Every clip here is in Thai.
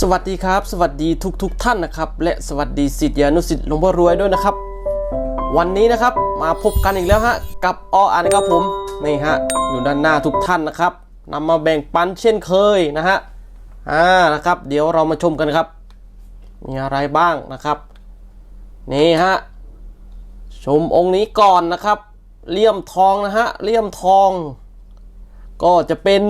สวัสดีครับ สวัสดีทุกทุกท่านนะครับ และสวัสดีสิทธิานุสิทธิ์หลวงพ่อรวยด้วยนะครับ วันนี้นะครับมาพบกันอีกแล้วฮะกับออ่านครับผมนี่ฮะอยู่ด้านหน้าทุกท่านนะครับนำมาแบ่งปันเช่นเคยนะฮะอ่านะครับ เดี๋ยวเรามาชมกันครับ มีอะไรบ้างนะครับ นี่ฮะชมองค์นี้ก่อนนะครับเลี่ยมทองนะฮะเลี่ยมทอง ก็จะเป็น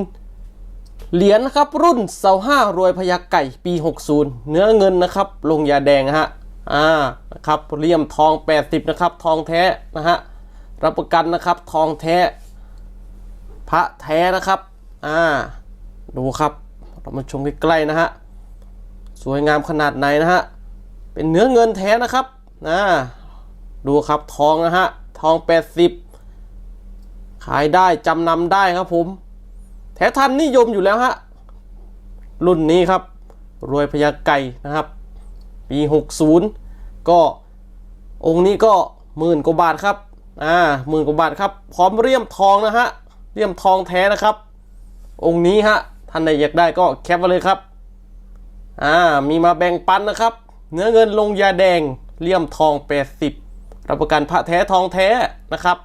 เหรียญนะครับรุ่นเสาห้ารวยพยักไก่ปี 60 เนื้อเงินนะครับ ลงยาแดงฮะอ่านะครับเลี่ยมทอง 80 นะครับ ทองแท้นะฮะรับประกันนะครับทองแท้ พระแท้นะครับอ่าดูครับเรามาชมใกล้ๆนะฮะสวยงามขนาดไหนนะฮะเป็นเนื้อเงินแท้นะครับนะดูครับทองนะฮะทอง 80 ขายได้จำนำได้ครับผม แท้ทันนิยมอยู่แล้วฮะ รุ่นนี้ครับ รวยพยาไก่นะครับ ปี 60 ก็องค์นี้ก็หมื่นกว่าบาทครับ อ่าหมื่นกว่าบาทครับ พร้อมเลี่ยมทองนะฮะเลี่ยมทองแท้นะครับ องค์นี้ฮะท่านใดอยากได้ก็แคปไว้เลยครับ อ่า มีมาแบ่งปันนะครับ เนื้อเงินลงยาแดงเลี่ยมทอง 80 รับประกันพระแท้ทองแท้นะครับ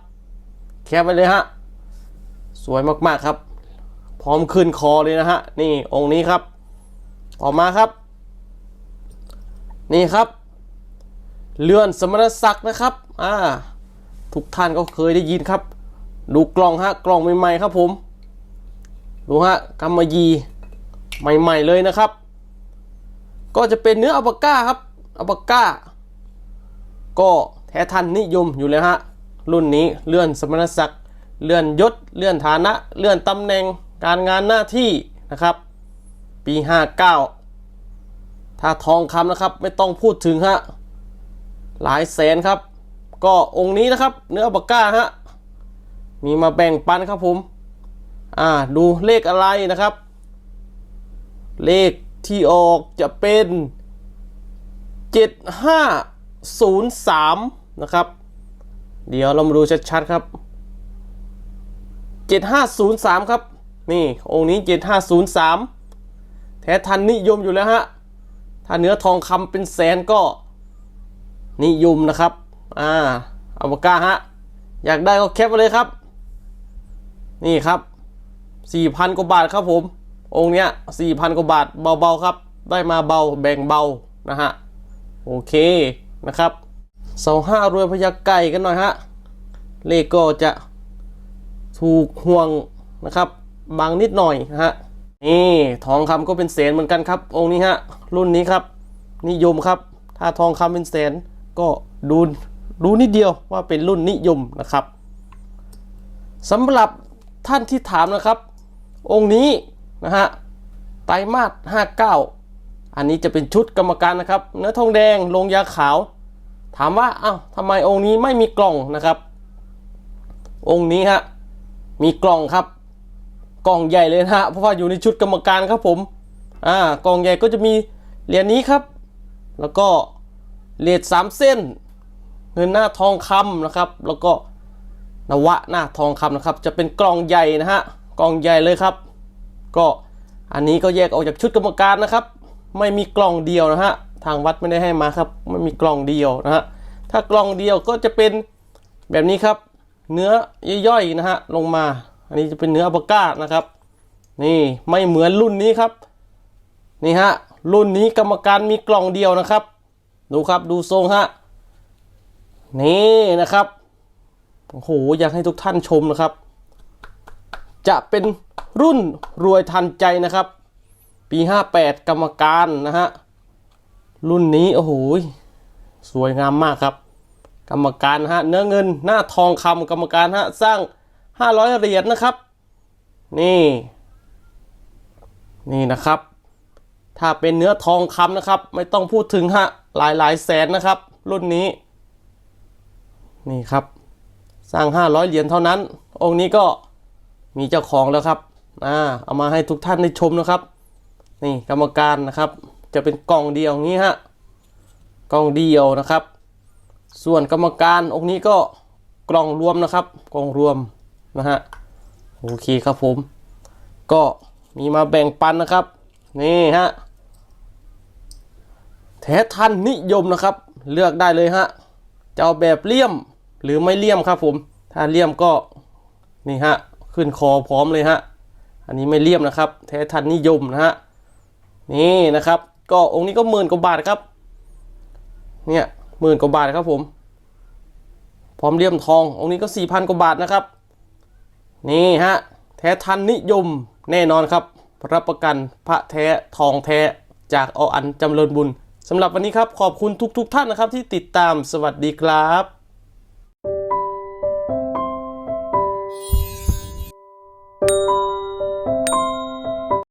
แคปไว้เลยฮะ สวยมาก ๆ ครับ ร้อมขึ้นคอเลยนะฮะ นี่องค์นี้ครับ ต่อมาครับ นี่ครับ เลื่อนสมณศักดิ์นะครับ อ่า ทุกท่านก็เคยได้ยินครับ ดูกล่องฮะ กล่องใหม่ๆครับผม ดูฮะกำมะหยีใหม่ ๆเลยนะครับ ก็จะเป็นเนื้ออัปก้าครับอัปก้า ก็แท้ทันนิยมอยู่แล้วฮะ รุ่นนี้เลื่อนสมณศักดิ์เลื่อนยศ เลื่อนฐานะ เลื่อนตำแหน่ง การงานหน้าที่นะครับ ปี 59 ถ้าทองคำนะครับไม่ต้องพูดถึงฮะหลายแสนครับ ก็องค์นี้นะครับ เนื้อบักก้าฮะมีมาแบ่งปันครับผมอ่าดูเลขอะไรนะครับ เลขที่ออกจะเป็น 7503 นะครับ เดี๋ยวเรามาดูชัดๆครับ 7503 ครับ นี่องค์นี้7503แท้ทันนิยมอยู่แล้วฮะ ถ้าเนื้อทองคำเป็นแสนก็ นิยมนะครับ อ่าอาปากาฮะ อยากได้ก็แคปไปเลยครับ นี่ครับ4,000กว่าบาทครับผม องค์เนี้ย4,000กว่าบาทเบาๆครับ ได้มาเบาแบ่งเบานะฮะ โอเคนะครับเสาห้ารวยพยักไก่กันหน่อยฮะ เลขก็จะถูกห่วงนะครับ บางนิดหน่อยนะฮะนี่ทองคำก็เป็นแสนเหมือนกันครับ องค์นี้ฮะรุ่นนี้ครับ นิยมครับ ถ้าทองคำเป็นแสนก็ดูรู้นิดเดียวว่าเป็นรุ่นนิยมนะครับสำหรับท่านที่ถามนะครับ องค์นี้นะฮะไตรมาส59 อันนี้จะเป็นชุดกรรมการนะครับ เนื้อทองแดงลงยาขาว ถามว่าเอ้าทำไมองค์นี้ไม่มีกล่องนะครับ องค์นี้ฮะมีกล่องครับ กล่องใหญ่เลยนะฮะเพราะว่าอยู่ในชุดกรรมการครับผมอ่ากล่องใหญ่ก็จะมีเหรียญนี้ครับ แล้วก็เหรียญสามเส้น เงินหน้าทองคำนะครับ แล้วก็นวะหน้าทองคำนะครับ จะเป็นกล่องใหญ่นะฮะกล่องใหญ่เลยครับ ก็อันนี้ก็แยกออกจากชุดกรรมการนะครับ ไม่มีกล่องเดียวนะฮะทางวัดไม่ได้ให้มาครับไม่มีกล่องเดียวนะฮะถ้ากล่องเดียวก็จะเป็นแบบนี้ครับ เนื้อย่อยๆนะฮะลงมา อันนี้จะเป็นเนื้ออัปาก้านะครับ นี่ไม่เหมือนรุ่นนี้ครับ นี่ฮะรุ่นนี้กรรมการมีกล่องเดียวนะครับ ดูครับดูทรงฮะนี่นะครับโอ้โหอยากให้ทุกท่านชมนะครับ จะเป็นรุ่นรวยทันใจนะครับ ปี 58 กรรมการนะฮะรุ่นนี้โอ้โหสวยงามมากครับ กรรมการฮะเนื้อเงินหน้าทองคำกรรมการฮะสร้าง 500เหรียญนะครับ นี่ นี่นะครับ ถ้าเป็นเนื้อทองคำนะครับ ไม่ต้องพูดถึงฮะหลายหลายแสนนะครับ รุ่นนี้ นี่ครับ สร้าง500เหรียญเท่านั้น องค์นี้ก็มีเจ้าของแล้วครับอ่าเอามาให้ทุกท่านได้ชมนะครับ นี่กรรมการนะครับ จะเป็นกล่องเดียวงี้ฮะกล่องเดียวนะครับ ส่วนกรรมการองค์นี้ก็กล่องรวมนะครับ กล่องรวม นะฮะโอเคครับผม ก็มีมาแบ่งปันนะครับ นี่ฮะแท้ทันนิยมนะครับ เลือกได้เลยฮะจะเอาแบบเลี่ยมหรือไม่เลี่ยมครับผม ถ้าเลี่ยมก็นี่ฮะขึ้นคอพร้อมเลยฮะอันนี้ไม่เลี่ยมนะครับ แท้ทันนิยมนะฮะนี่นะครับ ก็องค์นี้ก็หมื่นกว่าบาทครับ เนี่ยหมื่นกว่าบาทครับผม พร้อมเลี่ยมทอง องค์นี้ก็สี่พันกว่าบาทนะครับ นี่ฮะ แท้ทันนิยมแน่นอนครับ รับประกันพระแท้ทองแท้จากออันจำเริญบุญสำหรับวันนี้ครับขอบคุณทุกๆทท่านนะครับที่ติดตามสวัสดีครับ